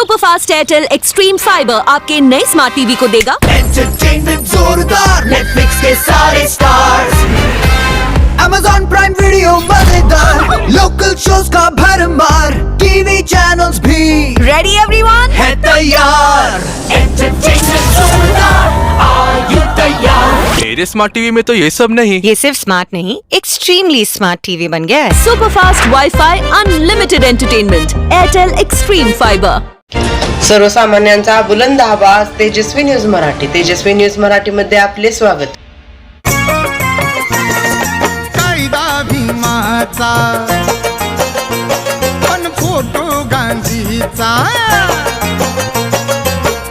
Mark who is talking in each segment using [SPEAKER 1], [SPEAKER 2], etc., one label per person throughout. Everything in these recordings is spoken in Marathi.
[SPEAKER 1] Super fast Airtel Xstream Fiber आपके नए स्मार्ट टीवी को देगा।
[SPEAKER 2] एंटरटेनमेंट जोरदार नेटफ्लिक्स के सारे स्टार्स Amazon प्राइम वीडियो मज़ेदार लोकल शोज़ का भरमार टीवी चैनल्स भी।
[SPEAKER 1] रेडी एवरीवन
[SPEAKER 2] है तैयार। एंटरटेनमेंट जोरदार are you तैयार?
[SPEAKER 3] मेरे स्मार्ट टीवी में तो ये सब नहीं।
[SPEAKER 4] ये सिर्फ़ स्मार्ट नहीं एक्सट्रीमली स्मार्ट टीवी बन गया है।
[SPEAKER 1] Super fast wifi unlimited entertainment Airtel Xstream Fiber
[SPEAKER 5] सर्वसामान्यांचा बुलंद आवाज तेजस्वी न्यूज मराठी. तेजस्वी न्यूज मराठी मध्ये आपले स्वागत.
[SPEAKER 6] कायदा भीमाचा पण फोटो गांधीचा.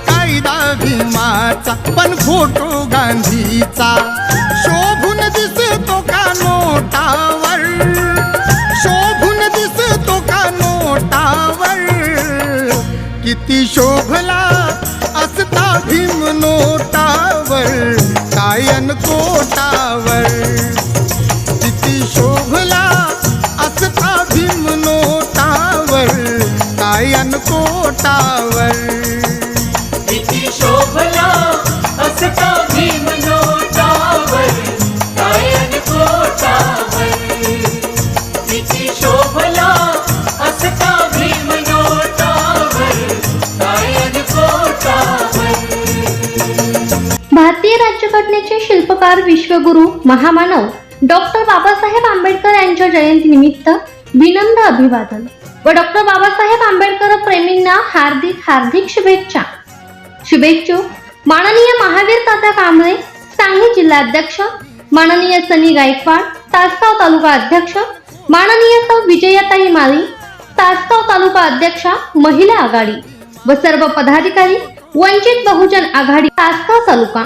[SPEAKER 6] कायदा भीमाचा पण फोटो गांधीचा. शोभून दिसतो का नोटावर? शोभून दिसतो का नोटावर? किती शोभला असता भीम नोटावर कायन कोटावर. किती शोभला असता भीम नोटावर कायन कोटावर.
[SPEAKER 2] किती शोभला असता भीम नोटावर कायन कोटावर. किती शोभला
[SPEAKER 7] भारतीय राज्यघटनेचे शिल्पकार विश्वगुरु महामानव डॉक्टर बाबासाहेब आंबेडकर यांच्या जयंतीनिमित्त विनम्र अभिवादन व डॉक्टर बाबासाहेब आंबेडकर प्रेमींना हार्दिक हार्दिक शुभेच्छा. शुभेच्छुक माननीय महावीर तात्या कांबळे सांगली जिल्हाध्यक्ष माननीय सनी गायकवाड तासगाव तालुका अध्यक्ष माननीय सौ. विजयाताई माळी तासगाव तालुका अध्यक्षा महिला आघाडी व सर्व पदाधिकारी वंचित बहुजन आघाडी तासगाव तालुका.